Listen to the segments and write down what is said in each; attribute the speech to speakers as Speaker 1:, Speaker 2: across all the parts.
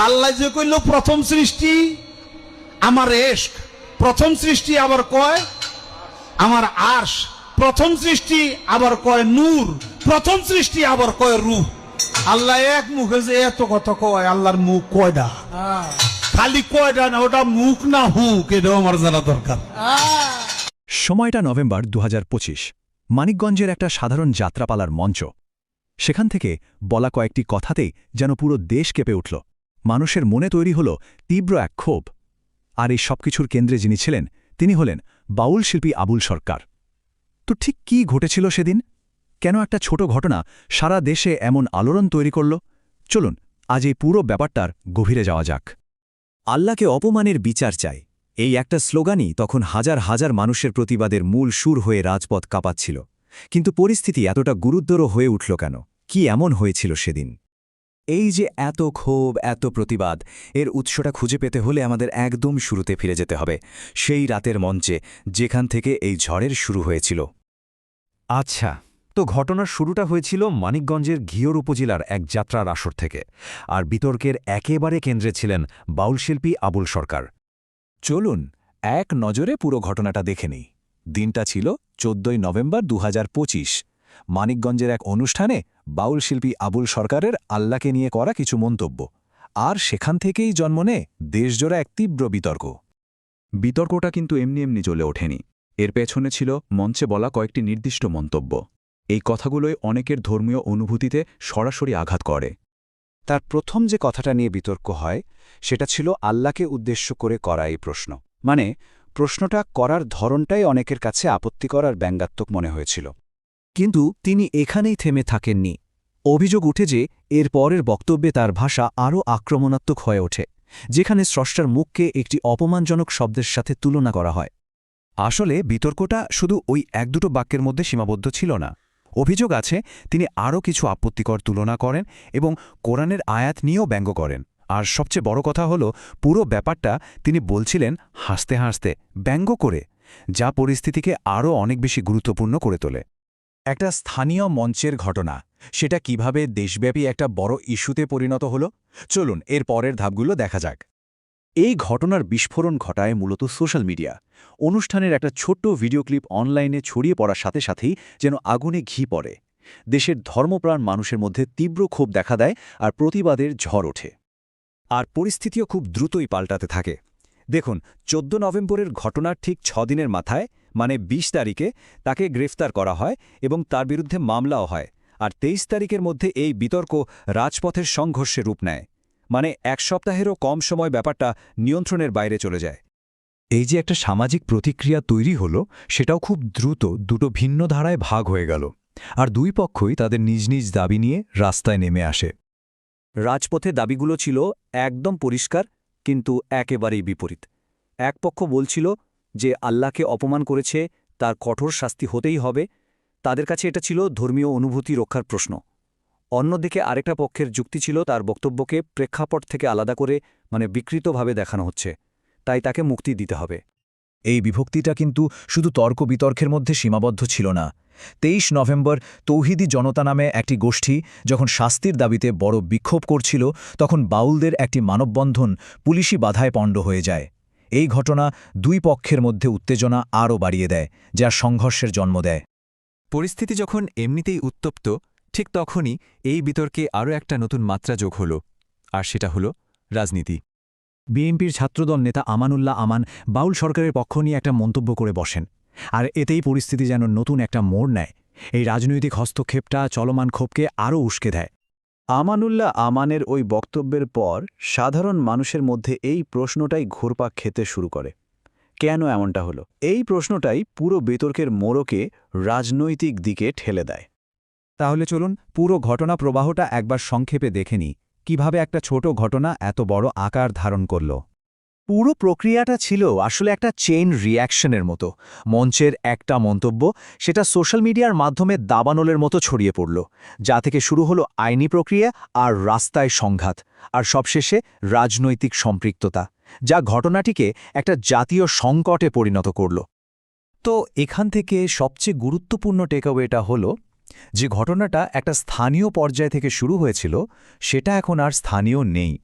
Speaker 1: তাল্লাই যে কইল প্রথম সৃষ্টি আমার এশক প্রথম সৃষ্টি আবার কয় আমার আশ প্রথম সৃষ্টি আবার কয় নূর প্রথম সৃষ্টি আবার কয় রূহ আল্লাহ এক মুখে যে এত কথা কয় আল্লাহর মুখ কয়টা খালি কয়টা না ওটা মুখ না হুক এটাও আমার জানা দরকার।
Speaker 2: সময়টা নভেম্বর দু হাজার পঁচিশ মানিকগঞ্জের একটা সাধারণ যাত্রাপালার মঞ্চ। সেখান থেকে বলা কয়েকটি কথাতেই যেন পুরো দেশ কেঁপে উঠল। মানুষের মনে তৈরি হল তীব্র এক ক্ষোভ। আর এই সবকিছুর কেন্দ্রে যিনি ছিলেন, তিনি হলেন বাউল শিল্পী আবুল সরকার। তো ঠিক কি ঘটেছিল সেদিন? কেন একটা ছোট ঘটনা সারা দেশে এমন আলোড়ন তৈরি করল? চলুন, আজ এই পুরো ব্যাপারটার গভীরে যাওয়া যাক। আল্লাহকে অপমানের বিচার চাই। এই একটা স্লোগানই তখন হাজার হাজার মানুষের প্রতিবাদের মূল সুর হয়ে রাজপথ কাঁপাচ্ছিল। কিন্তু পরিস্থিতি এতটা গুরুতর হয়ে উঠল কেন? কি এমন হয়েছিল সেদিন? এই যে এত ক্ষোভ, এত প্রতিবাদ, এর উৎসটা খুঁজে পেতে হলে আমাদের একদম শুরুতে ফিরে যেতে হবে। সেই রাতের মঞ্চে, যেখান থেকে এই ঝড়ের শুরু হয়েছিল।
Speaker 3: আচ্ছা তো ঘটনার শুরুটা হয়েছিল মানিকগঞ্জের ঘিওর উপজেলার এক যাত্রার আসর থেকে, আর বিতর্কের একেবারে কেন্দ্রে ছিলেন বাউল শিল্পী আবুল সরকার।
Speaker 2: চলুন, এক নজরে পুরো ঘটনাটা দেখে নেই। দিনটা ছিল চোদ্দই নভেম্বর দু হাজার পঁচিশ। মানিকগঞ্জের এক অনুষ্ঠানে বাউল শিল্পী আবুল সরকারের আল্লাহকে নিয়ে করা কিছু মন্তব্য। আর সেখান থেকেই জন্ম নেয় দেশজোড়া এক তীব্র বিতর্ক। বিতর্কটা কিন্তু এমনি এমনি জ্বলে ওঠেনি। এর পেছনে ছিল মঞ্চে বলা কয়েকটি নির্দিষ্ট মন্তব্য। এই কথাগুলোই অনেকের ধর্মীয় অনুভূতিতে সরাসরি আঘাত করে। তার প্রথম যে কথাটা নিয়ে বিতর্ক হয়, সেটা ছিল আল্লাহকে উদ্দেশ্য করে করা এই প্রশ্ন। মানে প্রশ্নটা করার ধরনটাই অনেকের কাছে আপত্তি করার ব্যঙ্গাত্মক মনে হয়েছিল। কিন্তু তিনি এখানেই থেমে থাকেননি। অভিযোগ উঠে যে, এর পরের বক্তব্যে তার ভাষা আরও আক্রমণাত্মক হয়ে ওঠে, যেখানে স্রষ্টার মুখকে একটি অপমানজনক শব্দের সাথে তুলনা করা হয়। আসলে বিতর্কটা শুধু ওই এক দুটো বাক্যের মধ্যে সীমাবদ্ধ ছিল না। অভিযোগ আছে, তিনি আরও কিছু আপত্তিকর তুলনা করেন এবং কোরআনের আয়াত নিয়েও ব্যঙ্গ করেন। আর সবচেয়ে বড় কথা হল, পুরো ব্যাপারটা তিনি বলছিলেন হাসতে হাসতে, ব্যঙ্গ করে, যা পরিস্থিতিকে আরও অনেক বেশি গুরুত্বপূর্ণ করে তোলে। একটা স্থানীয় মঞ্চের ঘটনা। সেটা কীভাবে দেশব্যাপী একটা বড় ইস্যুতে পরিণত হল? চলুন, এর পরের ধাপগুলো দেখা যাক। এই ঘটনার বিস্ফোরণ ঘটায় মূলত সোশ্যাল মিডিয়া। অনুষ্ঠানের একটা ছোট্ট ভিডিও ক্লিপ অনলাইনে ছড়িয়ে পড়ার সাথে সাথেই যেন আগুনে ঘি পড়ে। দেশের ধর্মপ্রাণ মানুষের মধ্যে তীব্র ক্ষোভ দেখা দেয় আর প্রতিবাদের ঝড় ওঠে। আর পরিস্থিতিও খুব দ্রুতই পাল্টাতে থাকে। দেখুন, চোদ্দ নভেম্বরের ঘটনার ঠিক ছদিনের মাথায় মানে ২০ তারিখে তাকে গ্রেফতার করা হয় এবং তার বিরুদ্ধে মামলাও হয়, আর তেইশ তারিখের মধ্যে এই বিতর্ক রাজপথের সংঘর্ষে রূপ নেয়। মানে এক সপ্তাহেরও কম সময় ব্যাপারটা নিয়ন্ত্রণের বাইরে চলে যায়। এই যে একটা সামাজিক প্রতিক্রিয়া তৈরি হল, সেটাও খুব দ্রুত দুটো ভিন্ন ধারায় ভাগ হয়ে গেল, আর দুই পক্ষই তাদের নিজ নিজ দাবি নিয়ে রাস্তায় নেমে আসে। রাজপথে দাবিগুলো ছিল একদম পরিষ্কার, কিন্তু একেবারেই বিপরীত। এক পক্ষ বলছিল যে আল্লাহকে অপমান করেছে, তার কঠোর শাস্তি হতেই হবে। তাদের কাছে এটা ছিল ধর্মীয় অনুভূতি রক্ষার প্রশ্ন। অন্যদিকে আরেকটা পক্ষের যুক্তি ছিল তার বক্তব্যকে প্রেক্ষাপট থেকে আলাদা করে মানে বিকৃতভাবে দেখানো হচ্ছে। তাই তাকে মুক্তি দিতে হবে। এই বিভক্তিটা কিন্তু শুধু তর্ক বিতর্কের মধ্যে সীমাবদ্ধ ছিল না। তেইশ নভেম্বর তৌহিদি জনতা নামে একটি গোষ্ঠী যখন শাস্তির দাবিতে বড় বিক্ষোভ করছিল, তখন বাউলদের একটি মানববন্ধন পুলিশি বাধায় পণ্ড হয়ে যায়। এই ঘটনা দুই পক্ষের মধ্যে উত্তেজনা আরও বাড়িয়ে দেয় যা সংঘর্ষের জন্ম দেয়। পরিস্থিতি যখন এমনিতেই উত্তপ্ত ঠিক তখনই এই বিতর্কে আরও একটা নতুন মাত্রা যোগ হল আর সেটা হল রাজনীতি। বিএনপির ছাত্রদল নেতা আমানুল্লাহ আমান বাউল সরকারের পক্ষ নিয়ে একটা মন্তব্য করে বসেন আর এতেই পরিস্থিতি যেন নতুন একটা মোড় নেয়। এই রাজনৈতিক হস্তক্ষেপটা চলমান ক্ষোভকে আরও উস্কে দেয়। আমানুল্লাহ আমানের ওই বক্তব্যের পর সাধারণ মানুষের মধ্যে এই প্রশ্নটাই ঘোরপাক খেতে শুরু করে। কেন এমনটা হলো? এই প্রশ্নটাই পুরো বিতর্কের মোড়কে রাজনৈতিক দিকে ঠেলে দেয়।
Speaker 4: তাহলে চলুন পুরো ঘটনা প্রবাহটা একবার সংক্ষেপে দেখেনি কীভাবে একটা ছোট ঘটনা এত বড় আকার ধারণ করল?
Speaker 2: পুরো প্রক্রিয়াটা ছিল আসলে একটা চেইন রিয়াকশনের মতো। মঞ্চের একটা মন্তব্য সেটা সোশ্যাল মিডিয়ার মাধ্যমে দাবানলের মতো ছড়িয়ে পড়ল, যা থেকে শুরু হলো আইনি প্রক্রিয়া আর রাস্তায় সংঘাত, আর সবশেষে রাজনৈতিক সম্পৃক্ততা, যা ঘটনাটিকে একটা জাতীয় সংকটে পরিণত করল। তো এখান থেকে সবচেয়ে গুরুত্বপূর্ণ টেকঅওয়েটা হলো, যে ঘটনাটা একটা স্থানীয় পর্যায় থেকে শুরু হয়েছিল, সেটা এখন আর স্থানীয় নেই।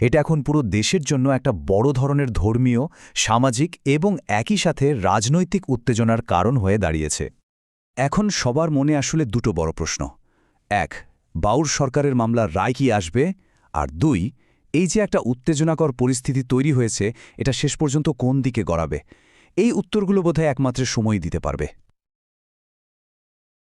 Speaker 2: এটা এখন পুরো দেশের জন্য একটা বড় ধরনের ধর্মীয়, সামাজিক এবং একই সাথে রাজনৈতিক উত্তেজনার কারণ হয়ে দাঁড়িয়েছে। এখন সবার মনে আসলে দুটো বড় প্রশ্ন। এক বাউর সরকারের মামলার রায় কি আসবে? আর দুই, এই যে একটা উত্তেজনাকর পরিস্থিতি তৈরি হয়েছে, এটা শেষ পর্যন্ত কোন দিকে গড়াবে? এই উত্তরগুলো বোধহয় একমাত্র সময় দিতে পারবে।